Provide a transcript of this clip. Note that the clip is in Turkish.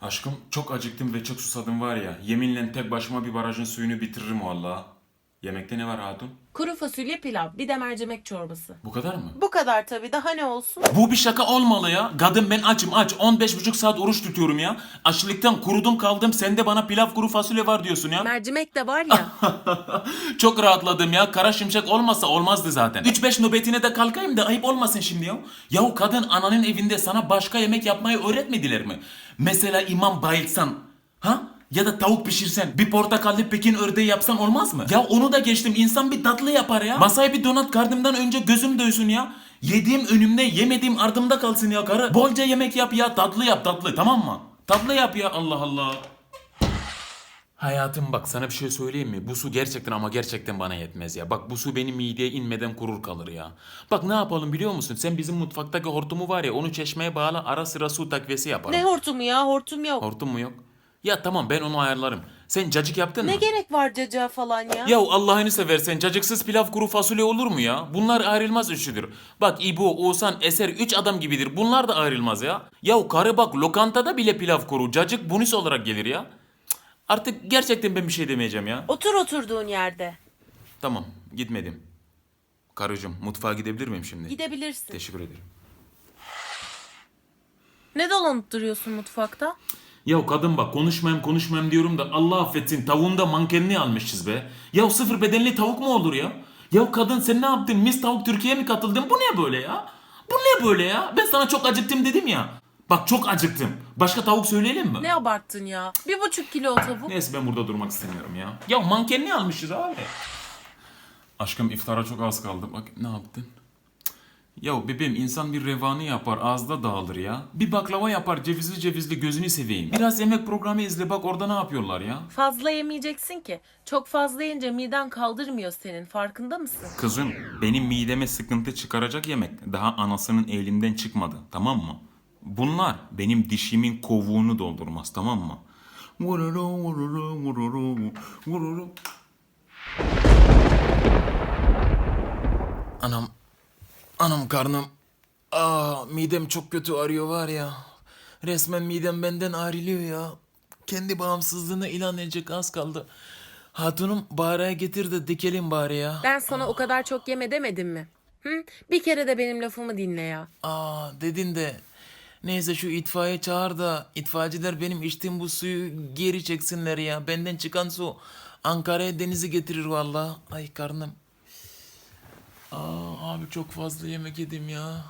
Aşkım çok acıktım ve çok susadım var ya. Yeminle tek başıma bir barajın suyunu bitiririm valla. Yemekte ne var hatun? Kuru fasulye pilav, bir de mercimek çorbası. Bu kadar mı? Bu kadar tabii, daha ne olsun? Bu bir şaka olmalı ya. Kadın ben açım aç. 15,5 saat oruç tutuyorum ya. Açlıktan kurudum kaldım. Sen de bana pilav kuru fasulye var diyorsun ya. Mercimek de var ya. Çok rahatladım ya. Kara şimşek olmasa olmazdı zaten. 3-5 nöbetine de kalkayım da ayıp olmasın şimdi ya. Yahu kadın ananın evinde sana başka yemek yapmayı öğretmediler mi? Mesela imam bayılsan. Ha? Ya da tavuk pişirsen, bir portakallı pekin ördeği yapsan olmaz mı? Ya onu da geçtim. İnsan bir tatlı yapar ya. Masaya bir donat kardımdan önce gözüm döysün ya. Yediğim önümde, yemediğim ardımda kalsın ya karı. Bolca yemek yap ya, tatlı yap tatlı tamam mı? Tatlı yap ya Allah Allah. Hayatım bak sana bir şey söyleyeyim mi? Bu su gerçekten ama gerçekten bana yetmez ya. Bak bu su benim mideye inmeden kurur kalır ya. Bak ne yapalım biliyor musun? Sen bizim mutfaktaki hortumu var ya onu çeşmeye bağla ara sıra su takviyesi yaparım. ne hortumu ya, hortum yok. Hortum mu yok? Ya tamam ben onu ayarlarım. Sen cacık yaptın Ne mı? gerek var cacığa falan ya? Ya Allah'ını seversen cacıksız pilav kuru fasulye olur mu ya? Bunlar ayrılmaz üçlüdür. Bak İbo, Oğuzhan, Eser üç adam gibidir. Bunlar da ayrılmaz ya. Ya karı bak lokantada bile pilav kuru, cacık bonus olarak gelir ya. Cık, Artık gerçekten ben bir şey demeyeceğim ya. Otur oturduğun yerde. Tamam gitmedim. Karıcığım mutfağa gidebilir miyim şimdi? Gidebilirsin. Teşekkür ederim. Ne dolanıp duruyorsun mutfakta? Ya kadın bak konuşmayayım konuşmayayım diyorum da Allah affetsin tavuğun da mankenini almışız be. Ya sıfır bedenli tavuk mu olur ya? Ya kadın sen ne yaptın? Miss Tavuk Türkiye'ye mi katıldın? Bu ne böyle ya? Bu ne böyle ya? Ben sana çok acıktım dedim ya. Bak çok acıktım. Başka tavuk söyleyelim mi? Ne abarttın ya? Bir buçuk kilo tavuk. Neyse ben burada durmak istemiyorum ya. Ya mankenini almışız abi. Aşkım iftara çok az kaldı. Bak ne yaptın? Ya bebeğim insan bir revani yapar ağızda dağılır ya. Bir baklava yapar cevizli cevizli gözünü seveyim. Biraz yemek programı izle bak orada ne yapıyorlar ya. Fazla yemeyeceksin ki. Çok fazla yiyince miden kaldırmıyor senin. Farkında mısın? Kızım benim mideme sıkıntı çıkaracak yemek daha anasının elinden çıkmadı tamam mı? Bunlar benim dişimin kovuğunu doldurmaz tamam mı? Vururu, vururu, vururu, vururu. Anam, anam karnım. Aa midem çok kötü arıyor var ya. Resmen midem benden ayrılıyor ya. Kendi bağımsızlığını ilan edecek az kaldı. Hatunum bağıraya getir de dikelim bari ya. Ben sana o kadar çok yeme demedim mi? Hı? Bir kere de benim lafımı dinle ya. Aa dedin de neyse şu itfaiye çağır da itfaiyeciler benim içtiğim bu suyu geri çeksinler ya. Benden çıkan su Ankara'ya denizi getirir valla. Ay karnım. Aa abi çok fazla yemek yedim ya.